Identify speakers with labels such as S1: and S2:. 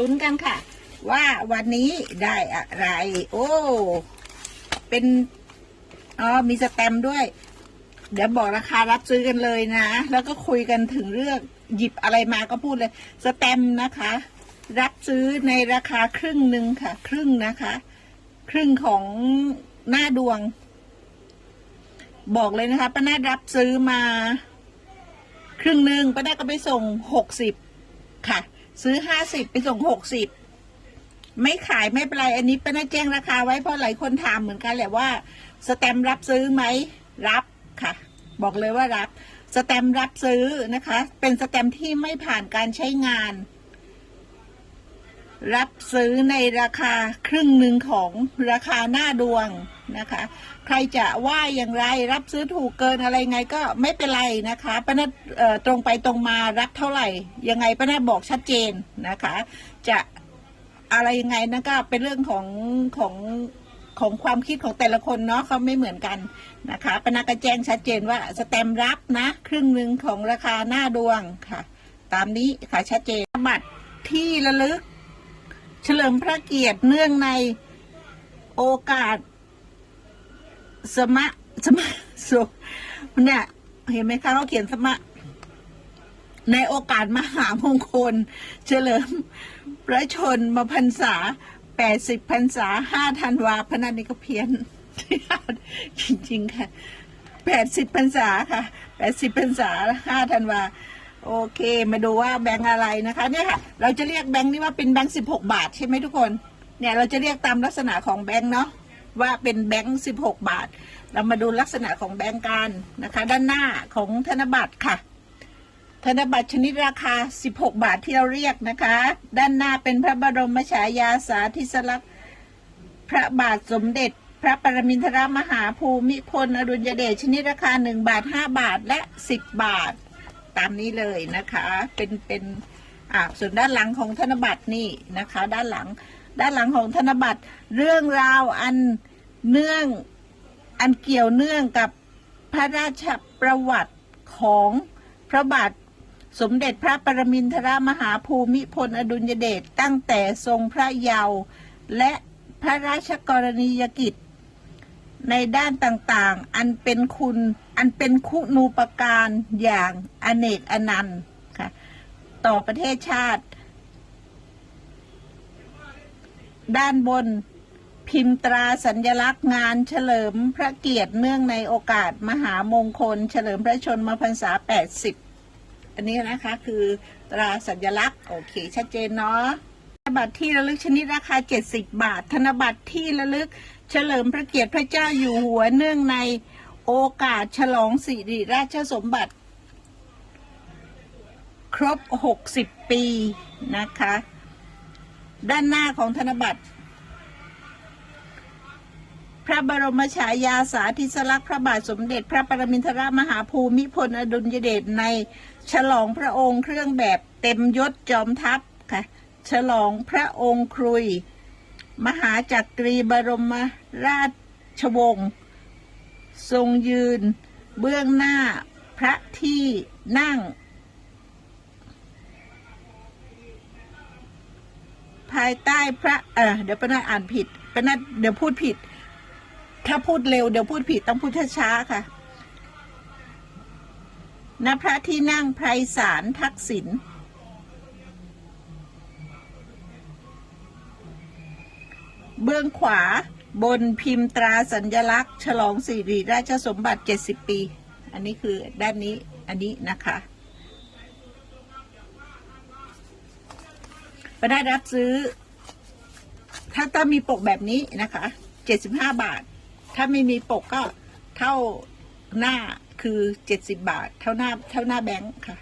S1: ลุ้นกันค่ะ ว่าวันนี้ได้อะไร โอ้ เป็นอ๋อมีสแตมด้วย เดี๋ยวบอกราคารับซื้อกันเลยนะ แล้วก็คุยกันถึงเรื่องหยิบอะไรมาก็พูดเลย สแตมนะคะ รับซื้อในราคาครึ่งหนึ่งค่ะ ครึ่งนะคะ ครึ่งของหน้าดวง บอกเลยนะคะป้านารับซื้อมา ครึ่งหนึ่งป้านาก็ไปส่งหกสิบค่ะ ซื้อห้าสิบไปส่งหกสิบไม่ขายไม่เป็นไร อันนี้ป้านาแจ้งราคาไว้เพราะหลายคนถามเหมือนกันแหละว่า สแตมรับซื้อไหมรับค่ะ บอกเลยว่ารับ สแตมรับซื้อนะคะ เป็นสแตมที่ไม่ผ่านการใช้งาน รับซื้อในราคาครึ่งหนึ่งของราคาหน้าดวงนะคะ ใครจะว่าอย่างไรรับซื้อถูกเกินอะไรไงก็ไม่เป็นไรนะคะป้านัดตรงไปตรงมารับเท่าไหร่ ยังไงป้านัดบอกชัดเจนนะคะ จะอะไรยังไงนั่นก็เป็นเรื่องของของของความคิดของแต่ละคนเนาะเขาไม่เหมือนกันนะคะปนัดก็แจ้งชัดเจนว่าสแตมรับนะ ครึ่งหนึ่งของราคาหน้าดวงค่ะ ตามนี้ค่ะชัดเจนบัตรที่ระลึก เฉลิมพระเกียรติเนื่องในโอกาส สมะสมะสุเนี่ยเห็นไหมคะเขาเขียนสมะ ในโอกาสมหามงคล เฉลิมพระชนมพรรษาแปดสิบพรรษาห้าธันวาพนันนี้ก็เพี้ยน จริงๆค่ะแปดสิบพรรษาค่ะแปดสิบพรรษาห้าธันวา โอเคมาดูว่าแบงค์อะไรนะคะเนี่ยค่ะเราจะเรียกแบงค์นี้ว่าเป็นแบงค์สิบหกบาทใช่ไหมทุกคนเนี่ยเราจะเรียกตามลักษณะของแบงค์เนาะว่าเป็นแบงค์สิบหกบาท เรามาดูลักษณะของแบงค์กันนะคะ ด้านหน้าของธนบัตรค่ะ ธนบัตรชนิดราคา 16 บาทที่เราเรียกนะคะ ด้านหน้าเป็นพระบรมฉายาสาธิสลักษณ์พระบาทสมเด็จพระปรมินทรมหาภูมิพลอดุลยเดชชนิดราคา 1 บาท 5 บาทและ 10 บาท ตามนี้เลยนะคะ เป็นเป็นอ่าส่วนด้านหลังของธนบัตรนี่นะคะ ด้านหลังด้านหลังของธนบัตรเรื่องราวอันเนื่องอันเกี่ยวเนื่องกับพระราชประวัติของพระบาทสมเด็จพระปรมินทรมหาภูมิพลอดุลยเดชตั้งแต่ทรงพระเยาว์และพระราชกรณียกิจ ในด้านต่างๆ อันเป็นคุณ อันเป็นคุณูปการอย่างอเนกอนันต์ค่ะ ต่อประเทศชาติ ด้านบนพิมพ์ตราสัญลักษณ์งานเฉลิมพระเกียรติเนื่องในโอกาสมหามงคล เฉลิมพระชนมพรรษา 80 อันนี้นะคะคือตราสัญลักษณ์ โอเค ชัดเจนเนาะธนบัตรที่ระลึกชนิดราคา 70 บาท ธนบัตรที่ระลึกเฉลิมพระเกียรติพระเจ้าอยู่หัวเนื่องใน โอกาสฉลองสิริราชสมบัติ ครบ 60 ปีนะคะ ด้านหน้าของธนบัตร พระบรมฉายาสาธิสลักษณ์พระบาทสมเด็จ พระปรมินทรมหาภูมิพลอดุลยเดชในฉลองพระองค์เครื่องแบบเต็มยศจอมทัพค่ะ ฉลองพระองค์ครุย มหาจักรีบรมราชวงศ์ ทรงยืน เบื้องหน้าพระที่นั่ง ภายใต้พระ เออเดี๋ยวปนัดอ่านผิดปนัดเดี๋ยวพูดผิด ถ้าพูดเร็วเดี๋ยวพูดผิดต้องพูดช้าๆค่ะณพระที่นั่งไพรสารทักษิณเบื้องขวา บนพิมพ์ตราสัญลักษณ์ ฉลองสิริราชสมบัติ 70 ปี อันนี้คือด้านนี้อันนี้นะคะก็ได้รับซื้อ ถ้าต้องมีปกแบบนี้นะคะ 75 บาท ถ้าไม่มีปกก็เท่าหน้าคือ 70 บาท เท่าหน้าเท่าหน้าแบงค์ค่ะ